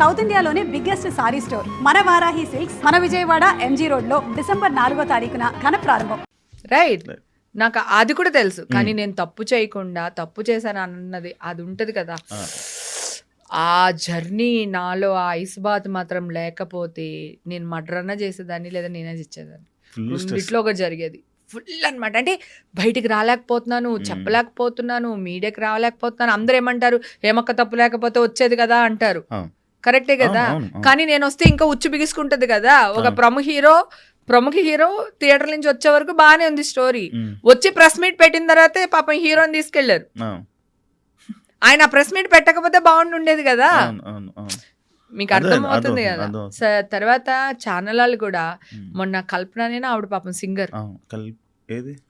South ఇండియాలోనే biggest sorry store. మన Varahi silks మన విజయవాడ ఎంజీ రోడ్లో డిసెంబర్ నాలుగో తారీఖున ఘన ప్రారంభం. రైట్. నాకు అది కూడా తెలుసు. కానీ నేను తప్పు చేయకుండా తప్పు చేశాను అన్నది అది ఉంటది కదా. ఆ. జర్నీ నాలో ఆ ఐస్ బాత్ మాత్రం లేకపోతే నేను మడ్రన్న చేసేదాన్ని లేదా నేనే ఇచ్చేదాన్ని రెండిట్లో ఒకటి జరిగేది. ఫుల్ అన్నమాట. అంటే బయటికి రాలేకపోతున్నాను చెప్పలేకపోతున్నాను మీడియాకి రాలేకపోతున్నాను. అందరూ ఏమంటారు? ఏమక్క తప్పు లేకపోతే వచ్చేది కదా అంటారు. కరెక్టే కదా. కానీ నేను వస్తే ఇంకా ఉచ్చు బిగుసుకుంటది కదా? ఒక. ప్రముఖ హీరో ప్రముఖ హీరో థియేటర్ నుంచి వచ్చే వరకు బాగానే ఉంది స్టోరీ. వచ్చి ప్రెస్ మీట్ పెట్టిన తర్వాతే పాపం హీరోని తీసుకెళ్ళారు. ఆయన ప్రెస్ మీట్ పెట్టకపోతే బాగుండుండేది కదా? మీకు అదే, అర్థం అవుతుంది అర్థం, కదా తర్వాత ఛానల్ వాళ్ళు కూడా మొన్న కల్పననేనా ఆవిడ పాపం సింగర్.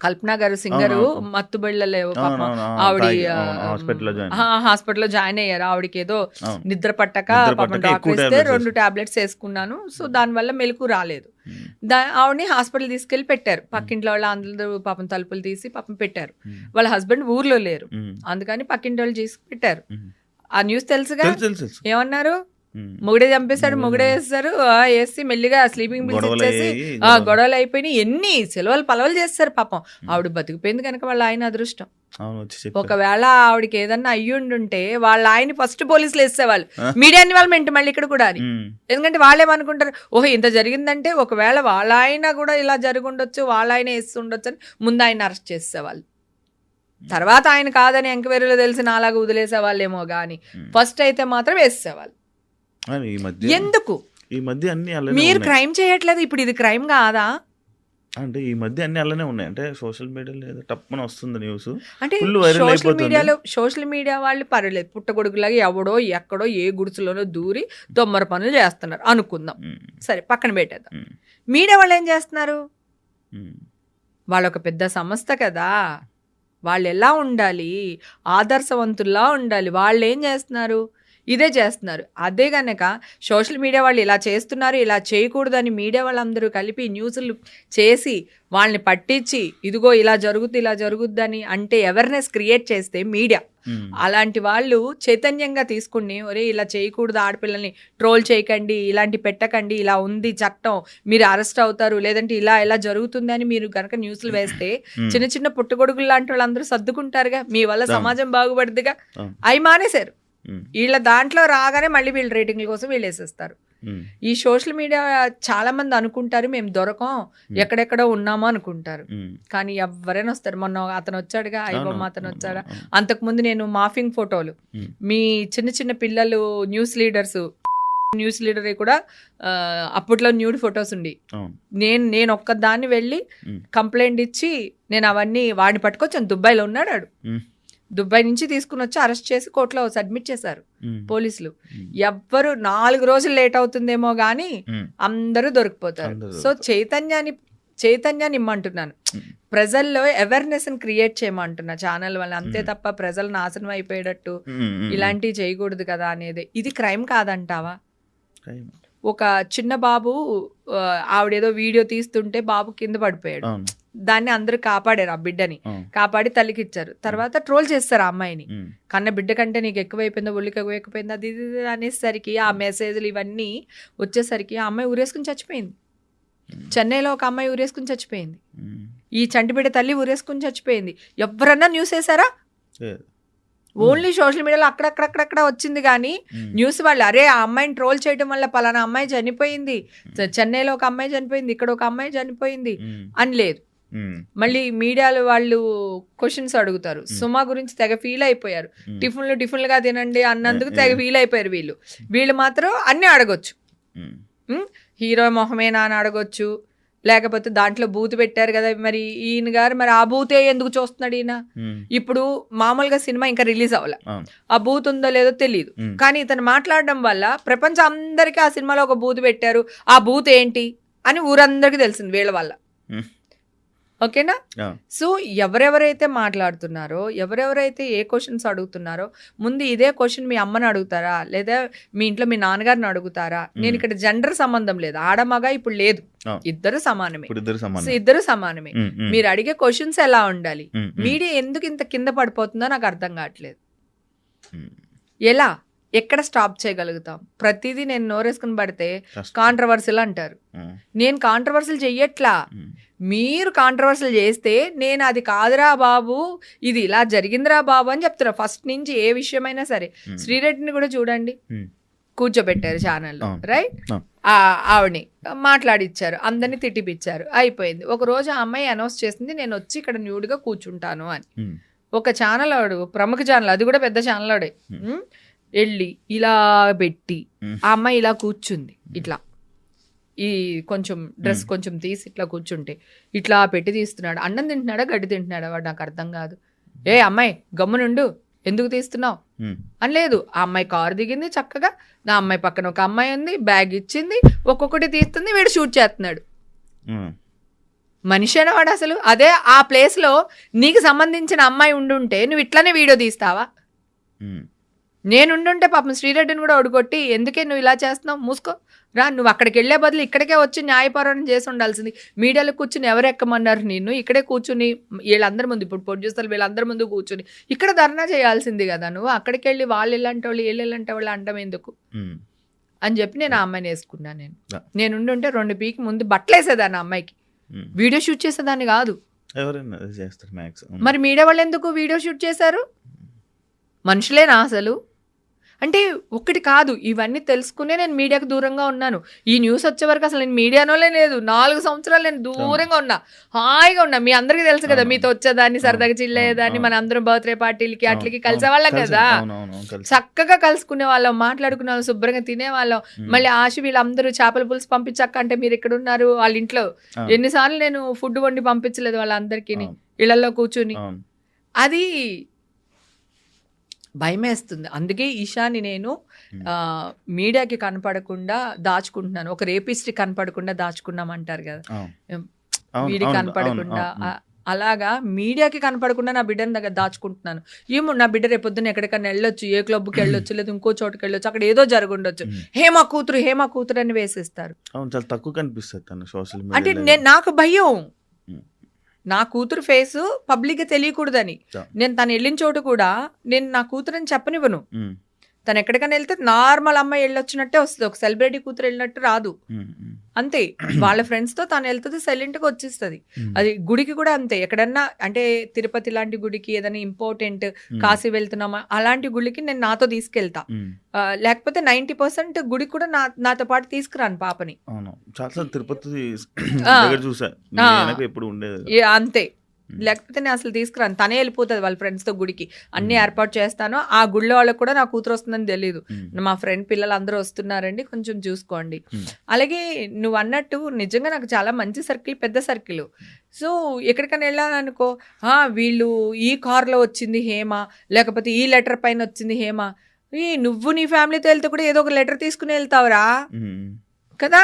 కల్పన గారు సింగరు. మత్తుబళ్ళలేవు ఆవిడ తాగి, అవును, హాస్పిటల్లో జాయిన్ అయ్యారు. ఆవిడకి ఏదో. నిద్ర పట్టక డాక్టర్ రెండు టాబ్లెట్స్ వేసుకున్నాను. సో దానివల్ల మెలకు రాలేదు. దా ఆవిడని హాస్పిటల్ తీసుకెళ్ళి పెట్టారు. పక్కింట్లో వాళ్ళు అందరూ పాపం తలుపులు తీసి పాపం పెట్టారు. వాళ్ళ హస్బెండ్ ఊర్లో లేరు. అందుకని పక్కింటి వాళ్ళు చేసి పెట్టారు. ఆ న్యూస్ తెలుసుగా? తెలుసు తెలుసు తెలుసు. ఏమన్నారు. మొగుడే చంపేశాడు మొగుడే వేస్తారు. ఆ, వేసి మెల్లిగా స్లీపింగ్ బిల్స్ ఇచ్చేసి ఆ గొడవలు. అయిపోయినాయి. ఎన్ని సెలవులు పలవలు చేస్తారు పాపం. ఆవిడ బతికిపోయింది కనుక వాళ్ళ ఆయన అదృష్టం. ఒకవేళ ఆవిడకి ఏదన్నా అయ్యుండుంటే వాళ్ళ ఆయన ఫస్ట్ పోలీసులు వేసేవాళ్ళు? మీడియా ఇన్వాల్వ్మెంట్ మళ్ళీ ఇక్కడ కూడా అని. ఎందుకంటే వాళ్ళేమనుకుంటారు ఓహో ఇంత జరిగిందంటే ఒకవేళ వాళ్ళ ఆయన కూడా ఇలా జరుగుండొచ్చు వాళ్ళ ఆయన వేస్తుండొచ్చు అని ముందు ఆయన అరెస్ట్ చేసేవాళ్ళు. తర్వాత ఆయన కాదని ఎంక్వైరీలో తెలిసి నాలాగా వదిలేసేవాళ్ళేమో కానీ. ఫస్ట్ అయితే మాత్రం వేసేవాళ్ళు. ఈ మధ్య ఎందుకు? ఈ మధ్య అన్ని అలానే మీరు. క్రైమ్ చేయట్లేదు ఇప్పుడు ఇది క్రైమ్ కాదా? అంటే ఈ మధ్య అన్ని అలానే ఉన్నాయి. అంటే సోషల్ మీడియాలో ఏదో టప్పున వస్తుంది న్యూస్ అంటే సోషల్. మీడియాలో సోషల్ మీడియా వాళ్ళు పర్లేదు పుట్టగొడుగులాగా ఎవడో ఎక్కడో ఏ గుడిసెలోనో దూరి తొమ్మర పనులు చేస్తున్నారు. అనుకుందాం. సరే పక్కన పెట్టేద్దాం. మీడియా వాళ్ళు ఏం చేస్తున్నారు? వాళ్ళు ఒక పెద్ద సంస్థ కదా. వాళ్ళు ఎలా ఉండాలి? ఆదర్శవంతుల్లా ఉండాలి. వాళ్ళు ఏం చేస్తున్నారు? ఇదే చేస్తున్నారు. అదే గనక సోషల్ మీడియా వాళ్ళు ఇలా చేస్తున్నారు ఇలా చేయకూడదని మీడియా వాళ్ళందరూ కలిపి న్యూస్లు చేసి వాళ్ళని పట్టించి ఇదిగో ఇలా జరుగుద్ది ఇలా జరుగుద్దని అంటే అవేర్నెస్ క్రియేట్ చేస్తే మీడియా. అలాంటి వాళ్ళు చైతన్యంగా తీసుకుని ఒరే ఇలా చేయకూడదు ఆడపిల్లల్ని ట్రోల్ చేయకండి ఇలాంటి పెట్టకండి ఇలా ఉంది చట్టం మీరు అరెస్ట్ అవుతారు లేదంటే ఇలా ఇలా జరుగుతుంది అని మీరు కనుక న్యూస్లు వేస్తే చిన్న చిన్న పుట్టగొడుగులు లాంటి వాళ్ళందరూ సర్దుకుంటారుగా మీ వల్ల. సమాజం బాగుపడుద్దిగా. అవును. అవి మానేశారు. వీళ్ళ దాంట్లో రాగానే మళ్ళీ వీళ్ళు రేటింగ్ల కోసం వీళ్ళు వేసేస్తారు. ఈ సోషల్ మీడియా చాలా మంది అనుకుంటారు మేము దొరకం ఎక్కడెక్కడో ఉన్నామో అనుకుంటారు. కానీ ఎవరైనా వస్తారు. మొన్న అతను వచ్చాడుగా ఐబొమ్మ అతను వచ్చాడా? అంతకుముందు నేను మాఫింగ్ ఫోటోలు. మీ చిన్న చిన్న పిల్లలు న్యూస్ లీడర్స్ న్యూస్ లీడర్ కూడా అప్పట్లో న్యూడ్ ఫొటోస్ ఉండి. నేను నేను ఒక్కదాన్ని వెళ్ళి. కంప్లైంట్ ఇచ్చి నేను అవన్నీ వాడిని పట్టుకొచ్చాను దుబాయ్లో ఉన్నాడు. దుబాయ్ నుంచి తీసుకుని వచ్చి అరెస్ట్ చేసి కోర్టులో సబ్మిట్ చేశారు. పోలీసులు. ఎవ్వరు నాలుగు రోజులు లేట్ అవుతుందేమో కానీ ఉమ్. అందరూ దొరికిపోతారు సో చైతన్యాన్ని చైతన్యాన్ని ఇమ్మంటున్నాను. ప్రజల్లో అవేర్నెస్ క్రియేట్ చేయమంటున్నా ఛానల్ వల్ల అంతే. తప్ప ప్రజలు నాశనం అయిపోయేటట్టు. ఇలాంటివి చేయకూడదు కదా అనేది ఇది క్రైమ్ కాదంటావా. ఒక చిన్న బాబు ఆవిడేదో వీడియో తీస్తుంటే బాబు కింద పడిపోయాడు దాన్ని అందరూ కాపాడారు ఆ బిడ్డని కాపాడి తల్లికి ఇచ్చారు తర్వాత ట్రోల్ చేస్తారు ఆ అమ్మాయిని. కన్న బిడ్డ కంటే నీకు ఎక్కువైపోయిందో ఒళ్ళికి ఎక్కువైపోయిందో అది ఇది అనేసరికి ఆ మెసేజ్లు ఇవన్నీ వచ్చేసరికి ఆ అమ్మాయి ఊరేసుకుని చచ్చిపోయింది చెన్నైలో ఒక అమ్మాయి ఊరేసుకుని చచ్చిపోయింది. ఈ చంటి బిడ్డ తల్లి ఊరేసుకుని చచ్చిపోయింది ఎవరన్నా న్యూస్ వేసారా. ఓన్లీ సోషల్ మీడియాలో అక్కడక్కడక్కడక్కడ వచ్చింది కానీ. న్యూస్ వాళ్ళు అరే ఆ అమ్మాయిని ట్రోల్ చేయడం వల్ల పలానా అమ్మాయి చనిపోయింది చెన్నైలో ఒక అమ్మాయి చనిపోయింది ఇక్కడ ఒక అమ్మాయి చనిపోయింది. అని లేదు. మళ్ళీ మీడియాలో వాళ్ళు క్వశ్చన్స్ అడుగుతారు సుమా గురించి తెగ ఫీల్ అయిపోయారు ఉమ్. టిఫిన్లు టిఫిన్లుగా తినండి అన్నందుకు తెగ. ఫీల్ అయిపోయారు వీళ్ళు వీళ్ళు మాత్రం అన్నీ అడగొచ్చు? హీరో మొహమేనా అని అడగొచ్చు లేకపోతే దాంట్లో బూత్ పెట్టారు కదా మరి ఈయన గారు మరి ఆ బూతే ఎందుకు చూస్తున్నాడు ఈయన. ఇప్పుడు మామూలుగా సినిమా ఇంకా రిలీజ్ అవ్వాల. ఆ బూత్ ఉందో లేదో తెలియదు. కానీ ఇతను మాట్లాడడం వల్ల ప్రపంచం అందరికీ ఆ సినిమాలో ఒక బూత్ పెట్టారు ఆ బూత్ ఏంటి అని ఊరందరికీ తెలిసింది వీళ్ళ వల్ల. ఓకేనా. సో ఎవరెవరైతే మాట్లాడుతున్నారో ఎవరెవరైతే ఏ క్వశ్చన్స్ అడుగుతున్నారో ముందు ఇదే క్వశ్చన్ మీ అమ్మని అడుగుతారా? లేదా మీ ఇంట్లో మీ నాన్నగారిని అడుగుతారా? నేను ఇక్కడ జెండర్ సంబంధం లేదు. ఆడ మగ ఇప్పుడు లేదు. ఇద్దరు సమానమే. ఇద్దరు సో సమానం ఇద్దరు సమానమే. మీరు అడిగే క్వశ్చన్స్ ఎలా ఉండాలి. మీడియా ఎందుకు ఇంత కింద పడిపోతుందో నాకు అర్థం కావట్లేదు. ఎలా? ఎక్కడ స్టాప్ చేయగలుగుతాం? ప్రతిదీ నేను నోరేసుకుని పడితే. కాంట్రవర్సీలు అంటారు. నేను కాంట్రవర్సీలు చెయ్యట్లా? మీరు కాంట్రవర్సీలు చేస్తే నేను అది కాదురా బాబు ఇది ఇలా జరిగిందిరా బాబు అని చెప్తున్నా. ఫస్ట్ నుంచి ఏ విషయమైనా సరే. శ్రీరెడ్డిని కూడా చూడండి. కూర్చోబెట్టారు ఛానల్లో. రైట్? ఆవిడని మాట్లాడిచ్చారు అందరిని తిట్టిపిచ్చారు. అయిపోయింది. ఒక రోజు ఆ అమ్మాయి అనౌన్స్ చేసింది నేను వచ్చి ఇక్కడ న్యూడ్గా కూర్చుంటాను అని. ఒక ఛానల్ ఆడు ప్రముఖ ఛానల్ అది కూడా పెద్ద ఛానల్ ఆడే. ఉమ్, వెళ్ళి ఇలా పెట్టి. ఆ అమ్మాయి ఇలా కూర్చుంది ఇట్లా. ఈ కొంచెం డ్రెస్ కొంచెం తీసి ఇట్లా కూర్చుంటే ఇట్లా పెట్టి తీస్తున్నాడు. అన్నం తింటున్నాడా గడ్డి తింటున్నాడా వాడు నాకు అర్థం కాదు. ఏ అమ్మాయి గమ్మునుండు ఎందుకు తీస్తున్నావు? అని లేదు. ఆ అమ్మాయి కారు దిగింది చక్కగా. నా అమ్మాయి పక్కన ఒక అమ్మాయి ఉంది బ్యాగ్ ఇచ్చింది ఒక్కొక్కటి తీస్తుంది వీడు షూట్ చేస్తున్నాడు. మనిషేనా వాడు అసలు. అదే ఆ ప్లేస్లో నీకు సంబంధించిన అమ్మాయి ఉండుంటే నువ్వు ఇట్లానే వీడియో తీస్తావా? ఉమ్, నేను ఉండుంటే పాపం శ్రీరెడ్డిని కూడా ఒడుగొట్టి ఎందుకే నువ్వు ఇలా చేస్తున్నావు? మూసుకో. రా నువ్వు అక్కడికి వెళ్ళే బదులు ఇక్కడికే వచ్చి న్యాయపరం చేసి ఉండాల్సింది. మీడియాలో కూర్చుని ఎవరు ఎక్కమన్నారు నిన్ను ఇక్కడే కూర్చుని వీళ్ళందరి ముందు ఇప్పుడు ప్రొడ్యూసర్లు వీళ్ళందరి ముందు కూర్చుని ఇక్కడ ధర్నా చేయాల్సింది కదా నువ్వు. అక్కడికి వెళ్ళి వాళ్ళు ఇలాంటి వాళ్ళు వీళ్ళు ఇలాంటి వాళ్ళు అంటాం ఎందుకు? అని చెప్పి నేను ఆ అమ్మాయిని వేసుకున్నాను నేను. నేను ఉండుంటే రెండు పీకి ముందు బట్టలు వేసేదాన్ని అమ్మాయికి. వీడియో షూట్ చేసేదాన్ని కాదు. మరి మీడియా వాళ్ళు ఎందుకు వీడియో షూట్ చేశారు? మనుషులేనా అసలు? అంటే ఒక్కటి కాదు ఇవన్నీ తెలుసుకునే నేను మీడియాకు దూరంగా ఉన్నాను. ఈ న్యూస్ వచ్చే వరకు అసలు నేను మీడియానోలే లేదు. నాలుగు సంవత్సరాలు నేను దూరంగా ఉన్నా. హాయిగా ఉన్నా. మీ అందరికీ తెలుసు కదా. మీతో వచ్చేదాన్ని సరదాగా చిల్లేదాన్ని. మన అందరం బర్త్డే పార్టీలకి అట్లకి కలిసేవాళ్ళం కదా. అవునవును చక్కగా కలుసుకునే వాళ్ళం మాట్లాడుకునే వాళ్ళం శుభ్రంగా తినేవాళ్ళం. మళ్ళీ ఆశ వీళ్ళందరూ చేపల పులుసు పంపించక్క అంటే మీరు ఎక్కడ ఉన్నారు వాళ్ళ ఇంట్లో. ఎన్నిసార్లు నేను ఫుడ్ వండి పంపించలేదు వాళ్ళందరికీ. ఇళ్ళలో కూర్చుని. అది భయమేస్తుంది. అందుకే ఈశాని నేను. ఆ, మీడియాకి కనపడకుండా దాచుకుంటున్నాను. ఒక రేపిస్ట్కి కనపడకుండా దాచుకున్నాం అంటారు కదా. అవును, కనపడకుండా అలాగా మీడియాకి కనపడకుండా నా బిడ్డని దగ్గర దాచుకుంటున్నాను. ఏమో నా బిడ్డ రేపొద్దున ఎక్కడికైనా వెళ్ళొచ్చు ఏ క్లబ్కి వెళ్ళొచ్చు లేదా ఇంకో చోటుకి వెళ్ళొచ్చు అక్కడ ఏదో జరుగుండొచ్చు. హేమ. కూతురు హేమ కూతురు అని వేసేస్తారు. అవును చాలా తక్కువ కనిపిస్తుంది సోషల్ అంటే మీడియా నాకు భయం. నా కూతురు ఫేస్ పబ్లిక్గా తెలియకూడదని. నేను తను వెళ్ళిన చోటు కూడా నేను నా కూతురని చెప్పనివ్వను. తను ఎక్కడికైనా వెళ్తే నార్మల్ అమ్మాయి వెళ్ళొచ్చినట్టే వస్తుంది. ఒక సెలబ్రిటీ కూతురు వెళ్ళినట్టు రాదు. అంతే. వాళ్ళ ఫ్రెండ్స్తో తను వెళ్తుంది సైలెంట్గా వచ్చేస్తుంది. అది గుడికి కూడా అంతే. ఎక్కడన్నా అంటే తిరుపతి లాంటి గుడికి ఏదైనా ఇంపార్టెంట్ కాశీ వెళ్తున్నామా అలాంటి గుడికి నేను నాతో తీసుకెళ్తా. లేకపోతే నైన్టీ పర్సెంట్ గుడి కూడా నా నాతో పాటు తీసుకురాను పాపని. అవును. చాలా తిరుపతి చూసా. ఎప్పుడు ఉండేది. అంతే. లేకపోతే నేను అసలు తీసుకురాను. తనే వెళ్ళిపోతుంది వాళ్ళ friends తో గుడికి. అన్ని. ఏర్పాటు చేస్తాను. ఆ గుళ్ళో వాళ్ళకి కూడా నా కూతురు వస్తుందని తెలియదు మా ఫ్రెండ్ పిల్లలు అందరూ వస్తున్నారండి. కొంచెం చూసుకోండి. అలాగే నువ్వు అన్నట్టు నిజంగా నాకు చాలా మంచి సర్కిల్ పెద్ద సర్కిల్. సో ఎక్కడికైనా వెళ్ళాలనుకో "ఆ, వీళ్ళు ఈ కార్లో వచ్చింది హేమ లేకపోతే ఈ లెటర్ పైన వచ్చింది హేమ. ఈ నువ్వు నీ ఫ్యామిలీతో వెళ్తే కూడా ఏదో ఒక లెటర్ తీసుకుని వెళ్తావురా? కదా?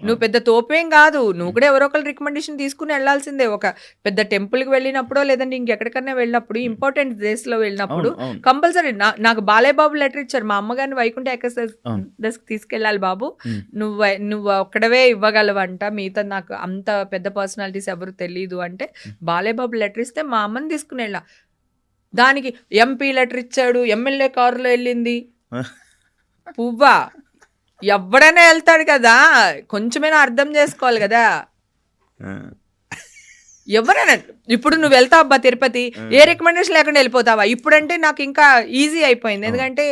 నువ్వు పెద్ద తోపేం కాదు. నువ్వు కూడా ఎవరో ఒకరు రికమెండేషన్ తీసుకుని వెళ్ళాల్సిందే. ఒక పెద్ద టెంపుల్కి వెళ్ళినప్పుడో లేదంటే ఇంకెక్కడికన్నా వెళ్ళినప్పుడు ఇంపార్టెంట్ డేస్లో వెళ్ళినప్పుడు అవును అవును. కంపల్సరీ నాకు బాలయ్య బాబు లెటర్ ఇచ్చారు. మా అమ్మగారిని వైకుంఠ ఎక్సర్సైజ్ తీసుకెళ్ళాలి బాబు. నువ్వు నువ్వు ఒక్కడవే ఇవ్వగలవంట. మిగతా నాకు అంత పెద్ద పర్సనాలిటీస్ ఎవరు తెలియదు అంటే బాలయ్య బాబు లెటర్ ఇస్తే మా అమ్మని తీసుకుని వెళ్ళా. దానికి ఎంపీ లెటర్ ఇచ్చాడు. ఎమ్మెల్యే కారులో వెళ్ళింది. పువ్వా? ఎవడైనా వెళ్తాడు కదా. కొంచెమైనా అర్థం చేసుకోవాలి కదా. ఎవరైనా ఇప్పుడు నువ్వు వెళ్తావు అబ్బా తిరుపతి ఏ రికమెండేషన్ లేకుండా వెళ్ళిపోతావా? ఇప్పుడంటే నాకు ఇంకా ఈజీ అయిపోయింది. ఎందుకంటే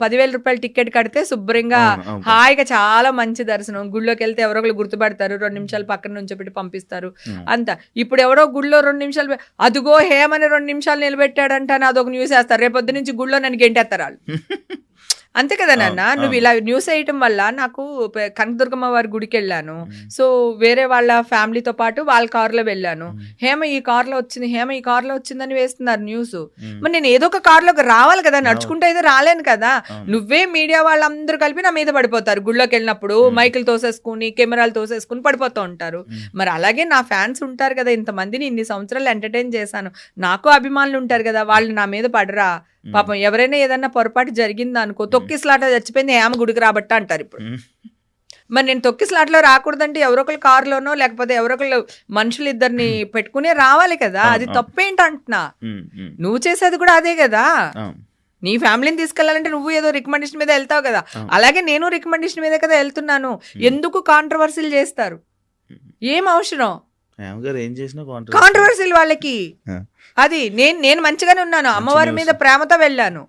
పదివేల రూపాయలు టికెట్ కడితే శుభ్రంగా. హాయిగా చాలా మంచి దర్శనం. గుళ్ళోకి వెళ్తే ఎవరో ఒకరు గుర్తుపడతారు రెండు నిమిషాలు పక్కన నుంచి పెట్టి పంపిస్తారు. అంత. ఇప్పుడు ఎవరో గుళ్ళో రెండు నిమిషాలు అదుగో హేమని రెండు నిమిషాలు నిలబెట్టాడంట అదొక న్యూస్ వేస్తారు. రేపు పొద్దు నుంచి గుళ్ళో నన్ను గెంటేస్తారు వాళ్ళు. అంతే కదా నాన్న? నువ్వు. ఇలా న్యూస్ వేయటం వల్ల నాకు కనకదుర్గమ్మ వారి గుడికి వెళ్ళాను సో వేరే వాళ్ళ ఫ్యామిలీతో పాటు వాళ్ళ కారులో వెళ్ళాను. హేమ ఈ కార్లో వచ్చింది హేమ ఈ కార్లో వచ్చిందని వేస్తున్నారు న్యూస్. మరి నేను ఏదో ఒక కార్లోకి రావాలి కదా నడుచుకుంటూ అయితే రాలేను కదా. నువ్వే మీడియా వాళ్ళందరూ కలిపి నా మీద పడిపోతారు. గుళ్ళోకి వెళ్ళినప్పుడు. మైకులు తోసేసుకుని కెమెరాలు తోసేసుకుని పడిపోతూ ఉంటారు. మరి అలాగే నా ఫ్యాన్స్ ఉంటారు కదా ఇంతమందిని ఇన్ని సంవత్సరాలు ఎంటర్టైన్ చేశాను. నాకు అభిమానులు ఉంటారు కదా వాళ్ళు నా మీద పడరా? పాపం ఎవరైనా ఏదన్నా పొరపాటు జరిగింది అనుకో తొక్కిసలాట చచ్చిపోయింది హేమ గుడికి రాబట్ట అంటారు ఇప్పుడు. మరి నేను తొక్కిసలాట్లో రాకూడదంటే ఎవరో ఒకరు కారులోనో లేకపోతే ఎవరో ఒకరు మనుషులు ఇద్దరిని పెట్టుకునే రావాలి కదా. అది. తప్పేంటి అంటున్నా నువ్వు చేసేది కూడా అదే కదా. నీ ఫ్యామిలీని తీసుకెళ్ళాలంటే నువ్వు ఏదో రికమెండేషన్ మీద వెళ్తావు కదా. అలాగే నేను రికమెండేషన్ మీద కదా వెళ్తున్నాను. ఎందుకు కాంట్రవర్సీలు చేస్తారు? ఏం అవసరం? కాంట్రవర్సీలు వాళ్ళకి. అది నేను నేను మంచిగానే ఉన్నాను. అమ్మవారి మీద ప్రేమతో వెళ్ళాను.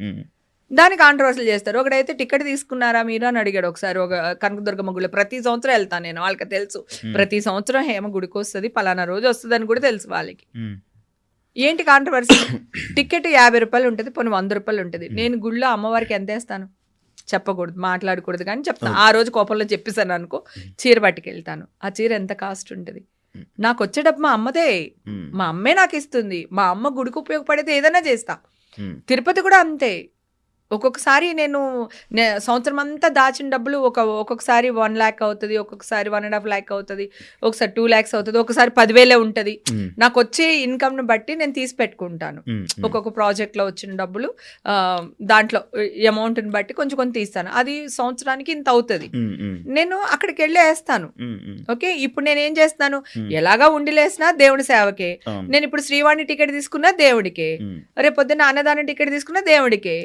దాని కాంట్రవర్సీలు చేస్తారు. ఒకడైతే టికెట్ తీసుకున్నారా మీరు అని అడిగాడు ఒకసారి. ఒక కనకదుర్గమ్మ గుడిలో ప్రతి సంవత్సరం వెళ్తాను నేను వాళ్ళకి తెలుసు. ప్రతి సంవత్సరం హేమ గుడికి వస్తుంది పలానా రోజు వస్తుంది అని కూడా తెలుసు వాళ్ళకి. ఏంటి కాంట్రవర్సీ టికెట్ యాభై రూపాయలు ఉంటుంది పోనీ వంద రూపాయలు ఉంటుంది. నేను గుళ్ళో అమ్మవారికి ఎంత వేస్తాను? చెప్పకూడదు మాట్లాడకూడదు కానీ చెప్తాను. ఆ రోజు కోపంలో చెప్పేసాను అనుకో చీర పట్టుకెళ్తాను. ఆ చీర ఎంత కాస్ట్ ఉంటుంది? నాకు వచ్చేటప్పుడు మా అమ్మదే. మా అమ్మే నాకు ఇస్తుంది మా అమ్మ గుడికి ఉపయోగపడితే ఏదైనా చేస్తా. తిరుపతి కూడా అంతే. ఒక్కొక్కసారి నేను సంవత్సరం అంతా దాచిన డబ్బులు ఒక ఒక్కొక్కసారి వన్ ల్యాక్ అవుతుంది ఒక్కొక్కసారి వన్ అండ్ హాఫ్ ల్యాక్ అవుతుంది ఒకసారి టూ ల్యాక్స్ అవుతుంది ఒకసారి పదివేలే ఉంటుంది. నాకు వచ్చే ఇన్కమ్ను బట్టి నేను తీసి పెట్టుకుంటాను. ఒక్కొక్క ప్రాజెక్ట్లో వచ్చిన డబ్బులు దాంట్లో అమౌంట్ని బట్టి కొంచెం కొంచెం తీస్తాను. అది సంవత్సరానికి ఇంత అవుతుంది. నేను అక్కడికి వెళ్ళి వేస్తాను ఓకే? ఇప్పుడు నేను ఏం చేస్తాను? ఎలాగా ఉండిలేసినా దేవుడి సేవకే. నేను ఇప్పుడు శ్రీవాణి టికెట్ తీసుకున్నా దేవుడికే. రేపు పొద్దున్న అన్నదానం టికెట్ తీసుకున్నా దేవుడికే.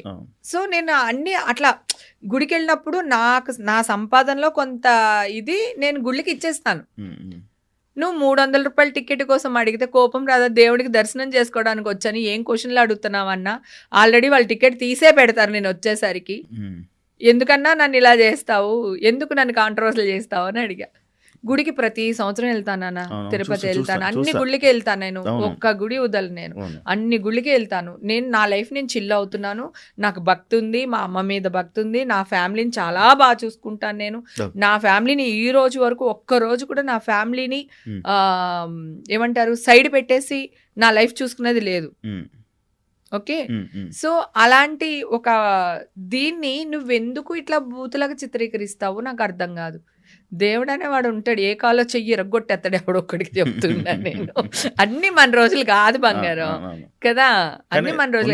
సో నేను అన్ని అట్లా గుడికి వెళ్ళినప్పుడు నాకు నా సంపాదనలో కొంత ఇది నేను గుళ్ళకి ఇచ్చేస్తాను. నువ్వు మూడు వందల రూపాయల టికెట్ కోసం అడిగితే కోపం రాదా? దేవుడికి దర్శనం చేసుకోవడానికి వచ్చాను. ఏం క్వశ్చన్లు అడుగుతున్నావన్నా? ఆల్రెడీ వాళ్ళు టికెట్ తీసే పెడతారు నేను వచ్చేసరికి. ఎందుకన్నా నన్ను ఇలా చేస్తావు? ఎందుకు నన్ను కాంట్రవర్సీలు చేస్తావు అని అడిగా. గుడికి ప్రతి సంవత్సరం అవును, తిరుపతి వెళ్తాను. అన్ని. గుళ్ళకి వెళ్తాను నేను. ఒక్క గుడి వదలను నేను. అన్ని గుళ్ళకి వెళ్తాను. నేను నా లైఫ్ నేను చిల్ అవుతున్నాను. నాకు భక్తి ఉంది మా అమ్మ మీద భక్తి ఉంది నా ఫ్యామిలీని చాలా బాగా చూసుకుంటాను నేను. నా ఫ్యామిలీని ఈ రోజు వరకు ఒక్క రోజు కూడా నా ఫ్యామిలీని ఏమంటారు సైడ్ పెట్టేసి నా లైఫ్ చూసుకునేది లేదు. ఓకే? సో అలాంటి ఒక దీన్ని నువ్వెందుకు ఇట్లా బూతులాగా చిత్రీకరిస్తావు నాకు అర్థం కాదు. దేవుడు అనేవాడు ఉంటాడు ఏ కాలో చెయ్యి ఎరగొట్టేస్తాడు ఎవడో ఒక్కడికి చెప్తున్నా నేను. అన్ని మన రోజులు కాదు బంగారం. కదా? అన్ని మన రోజులు